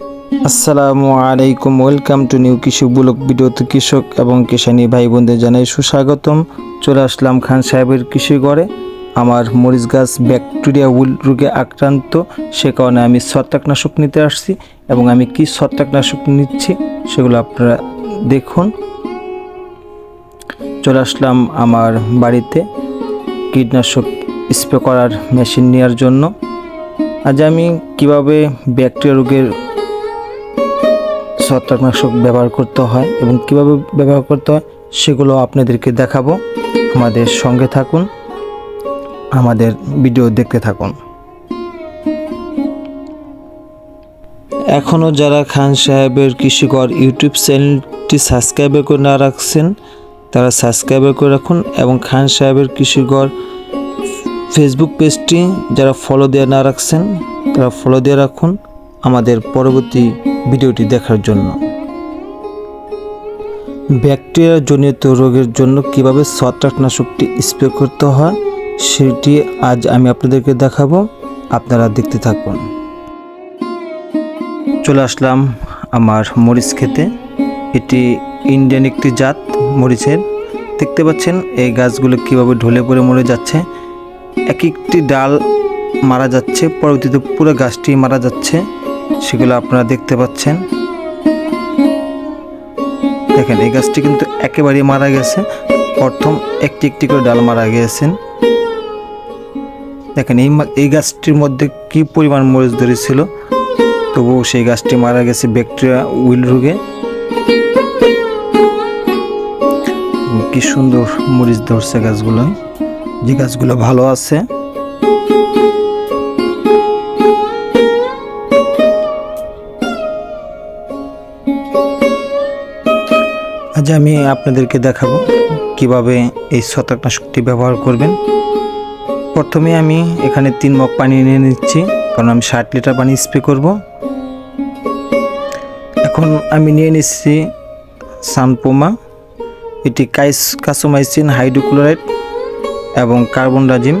আসসালামু আলাইকুম, welcome to new Krishak block ভিডিওতে কৃষক এবং কিষানি ভাই বোনদের জানাই সুস্বাগতম। চলে আসলাম খান সাহেবের কৃষি ঘরে। আমার মরিচ গাছ ব্যাকটেরিয়া উল রোগে আক্রান্ত, সে কারণে আমি ছত্রাকনাশক নিতে আসছি এবং আমি কি ছত্রাকনাশক নিচ্ছি সেগুলো আপনারা দেখুন। চলে আসলাম আমার বাড়িতে কীটনাশক স্প্রে করার মেশিন নেওয়ার জন্য। আজ আমি কীভাবে ব্যাকটেরিয়া রোগের ছত্রাকনাশক ব্যবহার করতে হয় এবং কীভাবে ব্যবহার করতে হয় সেগুলো আপনাদেরকে দেখাবো। আমাদের সঙ্গে থাকুন, আমাদের ভিডিও দেখতে থাকুন। এখনও যারা খান সাহেবের কৃষিকর ইউটিউব চ্যানেলটি সাবস্ক্রাইব করে না রাখছেন, তারা সাবস্ক্রাইব করে রাখুন এবং খান সাহেবের কৃষিকর ফেসবুক পেজটি যারা ফলো দিয়ে না রাখছেন, তারা ফলো দিয়ে রাখুন। আমাদের পরবর্তী ভিডিওটি দেখার জন্য। ব্যাকটেরিয়া জনিত রোগের জন্য কীভাবে ছত্রাকনাশকটি স্প্রে করতে হয়, সেটি আজ আমি আপনাদেরকে দেখাবো। আপনারা দেখতে থাকুন। চলে আসলাম আমার মরিচ খেতে। এটি ইন্ডিয়ান একটি জাত মরিচের। দেখতে পাচ্ছেন, এই গাছগুলো কীভাবে ঢলে পড়ে মরে যাচ্ছে। এক একটি ডাল মারা যাচ্ছে, পরবর্তীতে পুরো গাছটি মারা যাচ্ছে। সেগুলো আপনারা দেখতে পাচ্ছেন। দেখেন, এই গাছটি কিন্তু একেবারেই মারা গেছে। প্রথম একটি একটি করে ডাল মারা গিয়েছেন। দেখেন, এই এই গাছটির মধ্যে কি পরিমাণ মরিচ ধরেছিল? তবুও সেই গাছটি মারা গেছে, ব্যাকটেরিয়া উইল রোগে। কি সুন্দর মরিচ ধরছে গাছগুলো। যে গাছগুলো ভালো আছে। আজ আমি আপনাদেরকে দেখাবো কীভাবে এই ছত্রাকনাশকটি ব্যবহার করবেন। প্রথমে আমি এখানে তিন মগ পানি নিয়ে নিচ্ছি, কারণ আমি ষাট লিটার পানি স্প্রে করব। এখন আমি নিয়ে নিচ্ছি সানপোমা, এটি কাইস কাসোমাইসিন হাইড্রোক্লোরাইড এবং কার্বন ডাজিম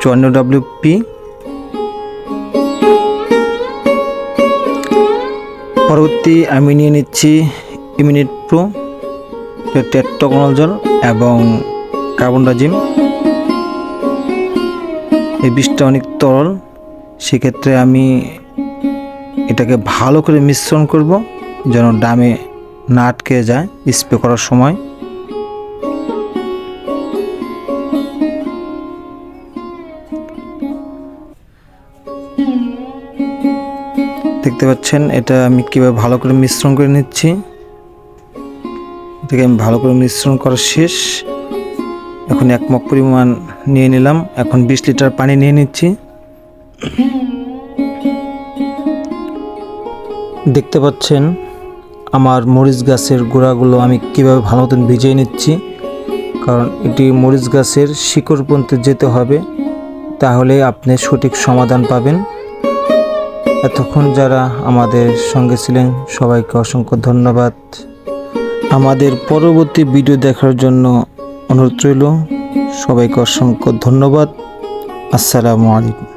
চুয়ান্ন ডাব্লিউপি পরবর্তী আমি নিয়ে নিচ্ছি ইমিনিট প্রো টেট্টোকোনাজল এবং কার্বন ডাজিম এই বিষটা অনেক তরল, সেক্ষেত্রে আমি এটাকে ভালো করে মিশ্রণ করব, যেন ডামে না আটকে যায় স্প্রে করার সময়। দেখতে পাচ্ছেন, এটা আমি কীভাবে ভালো করে মিশ্রণ করে নিচ্ছি। এটাকে আমি ভালো করে মিশ্রণ করা শেষ। এখন এক মগ পরিমাণ নিয়ে নিলাম। এখন বিশ লিটার পানি নিয়ে নিচ্ছি। দেখতে পাচ্ছেন আমার মরিচ গাছের গোড়াগুলো আমি কীভাবে ভালো মতন ভিজিয়ে নিচ্ছি। কারণ এটি মরিচ গাছের শিকড় পর্যন্ত যেতে হবে, তাহলে আপনি সঠিক সমাধান পাবেন। এতক্ষণ যারা আমাদের সঙ্গে ছিলেন, সবাইকে অসংখ্য ধন্যবাদ। আমাদের পরবর্তী ভিডিও দেখার জন্য অনুরোধ রইল। সবাইকে অসংখ্য ধন্যবাদ। আসসালামু আলাইকুম।